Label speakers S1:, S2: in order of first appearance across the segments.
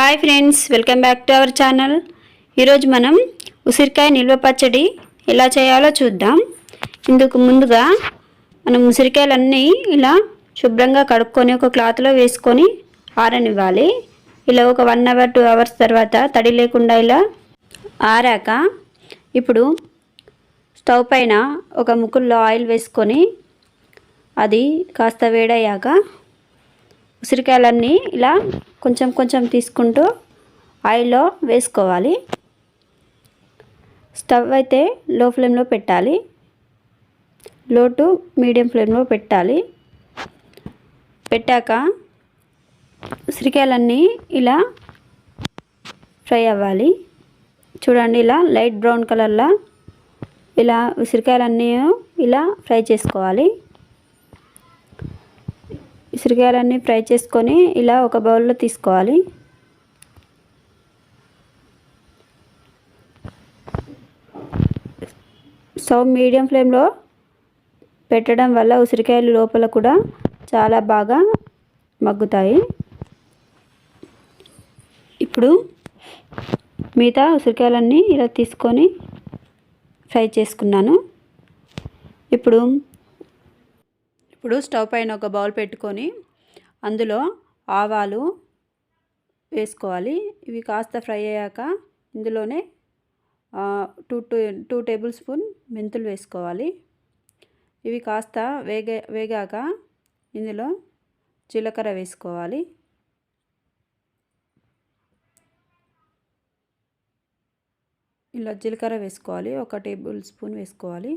S1: Hi friends welcome back to our channel ఈరోజు మనం ఉసిరికాయ నిల్వ పచ్చడి ఎలా చేయాలో చూద్దాం. ఇందుకు ముందుగా మనం ఉసిరికాయలన్నీ ఇలా శుభ్రంగా కడుక్కొని ఒక క్లాత్లో వేసుకొని ఆరనివ్వాలి. ఇలా ఒక వన్ అవర్ టూ అవర్స్ తర్వాత తడి లేకుండా ఇలా ఆరాక ఇప్పుడు స్టవ్ పైన ఒక ముక్కుల్లో ఆయిల్ వేసుకొని అది కాస్త వేడయ్యాక ఉసిరికాయలన్నీ ఇలా కొంచెం కొంచెం తీసుకుంటూ ఆయిల్లో వేసుకోవాలి. స్టవ్ అయితే లో ఫ్లేమ్లో పెట్టాలి. లో టు మీడియం ఫ్లేమ్లో పెట్టాలి. పెట్టాక ఉసిరికాయలన్నీ ఇలా ఫ్రై అవ్వాలి. చూడండి ఇలా లైట్ బ్రౌన్ కలర్లో ఇలా ఉసిరికాయలన్నీ ఇలా ఫ్రై చేసుకోవాలి. ఉసిరికాయలన్నీ ఫ్రై చేసుకొని ఇలా ఒక బౌల్లో తీసుకోవాలి. సో మీడియం ఫ్లేమ్లో పెట్టడం వల్ల ఉసిరికాయలు లోపల కూడా చాలా బాగా మగ్గుతాయి. ఇప్పుడు మిగతా ఉసిరికాయలన్నీ ఇలా తీసుకొని ఫ్రై చేసుకున్నాను. ఇప్పుడు ఇప్పుడు స్టవ్ పైన ఒక బౌల్ పెట్టుకొని అందులో ఆవాలు వేసుకోవాలి. ఇవి కాస్త ఫ్రై అయ్యాక ఇందులోనే two two two table spoon మెంతులు వేసుకోవాలి. ఇవి కాస్త వేగ వేగాక ఇందులో జీలకర్ర వేసుకోవాలి. ఇలా జీలకర్ర వేసుకోవాలి. ఒక టేబుల్ స్పూన్ వేసుకోవాలి.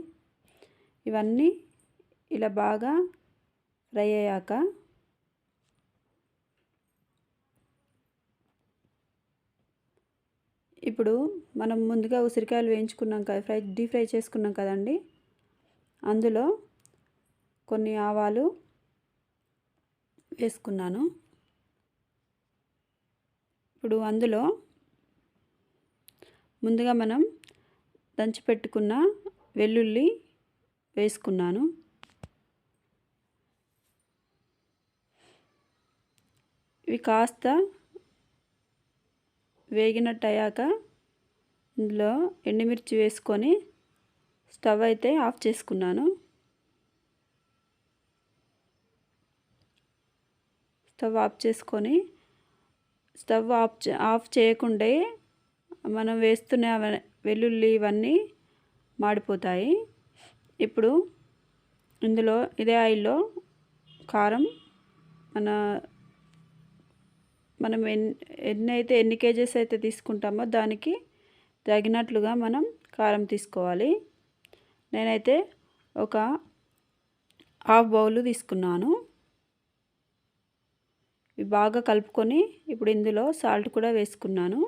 S1: ఇవన్నీ ఇలా బాగా ఫ్రై అయ్యాక ఇప్పుడు మనం ముందుగా ఉసిరికాయలు వేయించుకున్నాం కదా ఫ్రై డీప్ ఫ్రై చేసుకున్నాం కదండి. అందులో కొన్ని ఆవాలు వేసుకున్నాను. ఇప్పుడు అందులో ముందుగా మనం దంచి పెట్టుకున్న వెల్లుల్లి వేసుకున్నాను. ఇవి కాస్త వేగినట్టు అయ్యాక ఇందులో ఎండుమిర్చి వేసుకొని స్టవ్ అయితే ఆఫ్ చేసుకున్నాను. స్టవ్ ఆఫ్ చేసుకొని స్టవ్ ఆఫ్ ఆఫ్ చేయకుండా మనం వేస్తున్న వెల్లుల్లి ఇవన్నీ మాడిపోతాయి. ఇప్పుడు ఇందులో ఇదే ఆయిల్లో కారం మన మనం ఎన్ని ఎన్నైతే అయితే ఎన్ని కేజెస్ అయితే తీసుకుంటామో దానికి తగినట్లుగా మనం కారం తీసుకోవాలి. నేనైతే ఒక హాఫ్ బౌల్ తీసుకున్నాను. ఇవి బాగా కలుపుకొని ఇప్పుడు ఇందులో సాల్ట్ కూడా వేసుకున్నాను.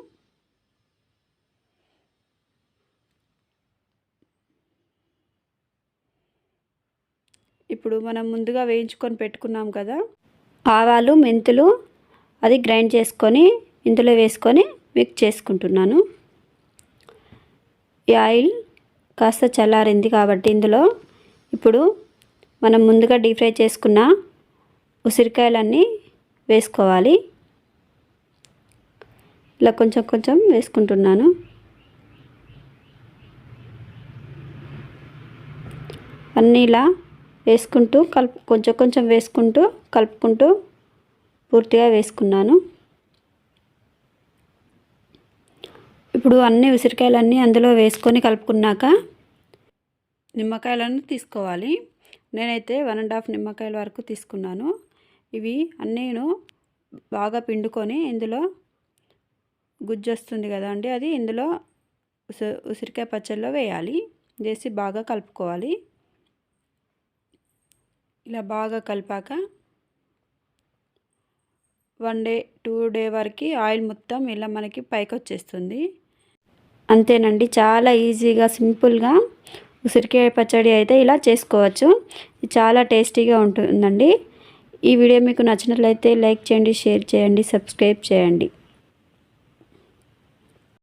S1: ఇప్పుడు మనం ముందుగా వేయించుకొని పెట్టుకున్నాం కదా ఆవాలు మెంతులు అది గ్రైండ్ చేసుకొని ఇందులో వేసుకొని మిక్స్ చేసుకుంటున్నాను. ఈ ఆయిల్ కాస్త చల్లారింది కాబట్టి ఇందులో ఇప్పుడు మనం ముందుగా డీప్ ఫ్రై చేసుకున్న ఉసిరికాయలన్నీ వేసుకోవాలి. ఇలా కొంచెం కొంచెం వేసుకుంటున్నాను. అన్నీ ఇలా వేసుకుంటూ కలుపు కొంచెం కొంచెం వేసుకుంటూ కలుపుకుంటూ పూర్తిగా వేసుకున్నాను. ఇప్పుడు అన్ని ఉసిరికాయలన్నీ అందులో వేసుకొని కలుపుకున్నాక నిమ్మకాయలను తీసుకోవాలి. నేనైతే వన్ అండ్ హాఫ్ నిమ్మకాయల వరకు తీసుకున్నాను. ఇవి అన్నీను బాగా పిండుకొని ఇందులో గుజ్జు వస్తుంది కదా అండి అది ఇందులో ఉసిరికాయ పచ్చళ్ళలో వేయాలి. వేసి బాగా కలుపుకోవాలి. ఇలా బాగా కలిపాక వన్ డే టూ డే వరకు ఆయిల్ మొత్తం ఇలా మనకి పైకి వచ్చేస్తుంది అంతేనండి చాలా ఈజీగా సింపుల్గా ఉసిరికాయ పచ్చడి అయితే ఇలా చేసుకోవచ్చు. చాలా టేస్టీగా ఉంటుందండి. ఈ వీడియో మీకు నచ్చినట్లయితే లైక్ చేయండి షేర్ చేయండి సబ్స్క్రైబ్ చేయండి.